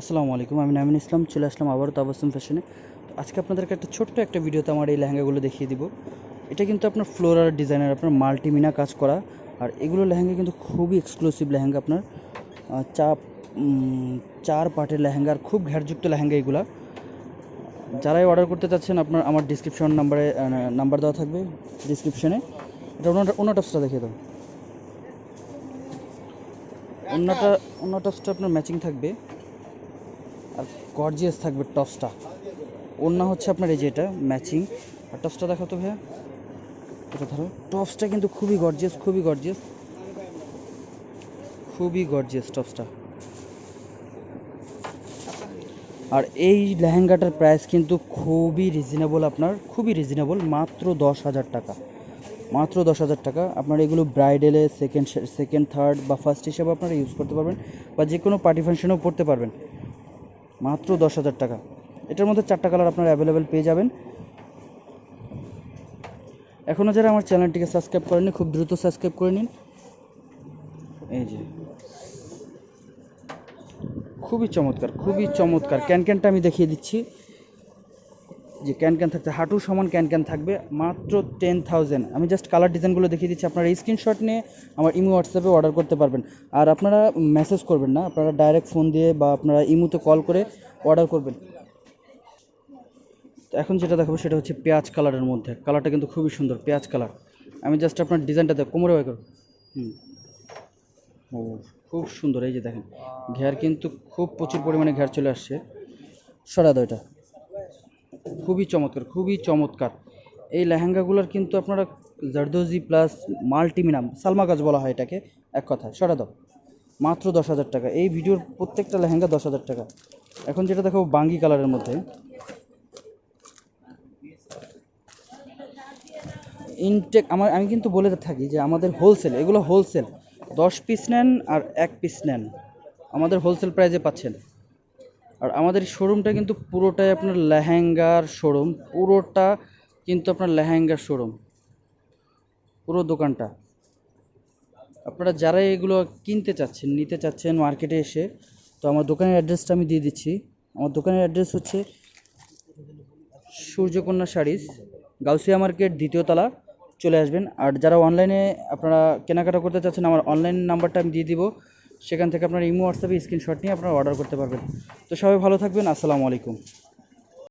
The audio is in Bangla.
আসসালামু আলাইকুম, আমি নামিন ইসলাম, চলে আসলাম আবারও তাবাসুম ফ্যাশনে। তো আজকে আপনাদেরকে একটা ছোট্ট একটা ভিডিওতে আমার এই লেহেঙ্গাগুলো দেখিয়ে দিব। এটা কিন্তু আপনার ফ্লোরাল ডিজাইনার, আপনার মাল্টিমিনা কাজ করা। আর এগুলো লেহেঙ্গা কিন্তু খুবই এক্সক্লুসিভ লেহেঙ্গা আপনার। চাপ চার পার্টের লেহেঙ্গা আর খুব ঘ্যাটযুক্ত লেহেঙ্গা এগুলা। যারাই অর্ডার করতে চাচ্ছেন, আপনার আমার ডিসক্রিপশন নাম্বারে নাম্বার দেওয়া থাকবে ডিসক্রিপশনে এটা অন্য টপসটা দেখিয়ে দাও। অন্যটা অন্য টপসটা আপনার ম্যাচিং থাকবে। গর্জিয়াস থাকবে টপসটা অন্য হচ্ছে আপনার এই যে এটা ম্যাচিং আর টপসটা দেখো তো ভাইয়া। এটা ধরো। টপসটা কিন্তু খুবই গর্জিয়াস খুবই গর্জিয়াস খুবই গর্জিয়াস টপসটা আর এই লেহেঙ্গাটার প্রাইস কিন্তু খুবই রিজনেবল আপনার, খুবই রিজনেবল মাত্র দশ হাজার টাকা। মাত্র দশ হাজার টাকা। আপনার এগুলো ব্রাইডেলে সেকেন্ড সেকেন্ড থার্ড বা ফার্স্ট হিসেবে আপনারা ইউজ করতে পারবেন বা যে কোনো পার্টি ফাংশনেও পড়তে পারবেন। মাত্র দশ হাজার টাকা। এটার মধ্যে চারটা কালার আপনারা অ্যাভেলেবেল পেয়ে যাবেন। এখনও যারা আমার চ্যানেলটিকে সাবস্ক্রাইব করেনি খুব দ্রুত সাবস্ক্রাইব করে নিন। এই যে। খুবই চমৎকার খুবই চমৎকার। ক্যান ক্যানটা আমি দেখিয়ে দিচ্ছি। যে ক্যান ক্যান থাকতে হাঁটু সমান ক্যান ক্যান থাকবে, মাত্র টেন থাউজেন্ড আমি জাস্ট কালার ডিজাইনগুলো দেখিয়ে দিচ্ছি, আপনারা স্ক্রিনশট নিয়ে আমার ইমো হোয়াটসঅ্যাপে অর্ডার করতে পারবেন। আর আপনারা মেসেজ করবেন না, আপনারা ডাইরেক্ট ফোন দিয়ে বা আপনারা ইমোতে কল করে অর্ডার করবেন। এখন যেটা দেখাবো সেটা হচ্ছে পেঁয়াজ কালারের মধ্যে। কালারটা কিন্তু খুবই সুন্দর, পেঁয়াজ কালার আমি জাস্ট আপনার ডিজাইনটা দেখ, কোমরে বাই করো হুম। ও, খুব সুন্দর, এই যে দেখেন। ঘের কিন্তু খুব প্রচুর পরিমাণে ঘের চলে আসছে। সরা দাও এটা। খুবই চমৎকার খুবই চমৎকার। এই লেহেঙ্গাগুলোর কিন্তু আপনারা জারদোজি প্লাস মাল্টিমিনাম, সালমা কাজ বলা হয় এটাকে, এক কথায়, সরা দাও। মাত্র দশ হাজার টাকা, এই ভিডিওর প্রত্যেকটা লেহেঙ্গা দশ হাজার টাকা। এখন যেটা দেখাবো বাঙ্গি কালারের মধ্যে। ইনটেক আমার, আমি কিন্তু বলে থাকি যে আমাদের হোলসেল এগুলো হোলসেল দশ পিস নেন আর এক পিস নেন। আমাদের হোলসেল প্রাইজে পাচ্ছেন। আর আমাদের শোরুমটা কিন্তু পুরোটাই আপনার লেহেঙ্গার শোরুম পুরোটা কিন্তু আপনার লেহেঙ্গার শোরুম পুরো দোকানটা। আপনারা যারা এগুলো কিনতে চাচ্ছেন, নিতে চাচ্ছেন মার্কেটে এসে, তো আমার দোকানের অ্যাড্রেসটা আমি দিয়ে দিচ্ছি। আমার দোকানের অ্যাড্রেস হচ্ছে সূর্যকন্যা শাড়িজ গাউসিয়া মার্কেট, দ্বিতীয় তলা। চলে আসবেন। আর যারা অনলাইনে আপনারা কেনাকাটা করতে চাচ্ছেন, আমার অনলাইন নাম্বারটা আমি দিয়ে দিব। সেখান থেকে আপনার ইমো হোয়াটসঅ্যাপে স্ক্রিনশট নিয়ে আপনারা অর্ডার করতে পারবেন। তো সবাই ভালো থাকবেন, আসসালামু আলাইকুম।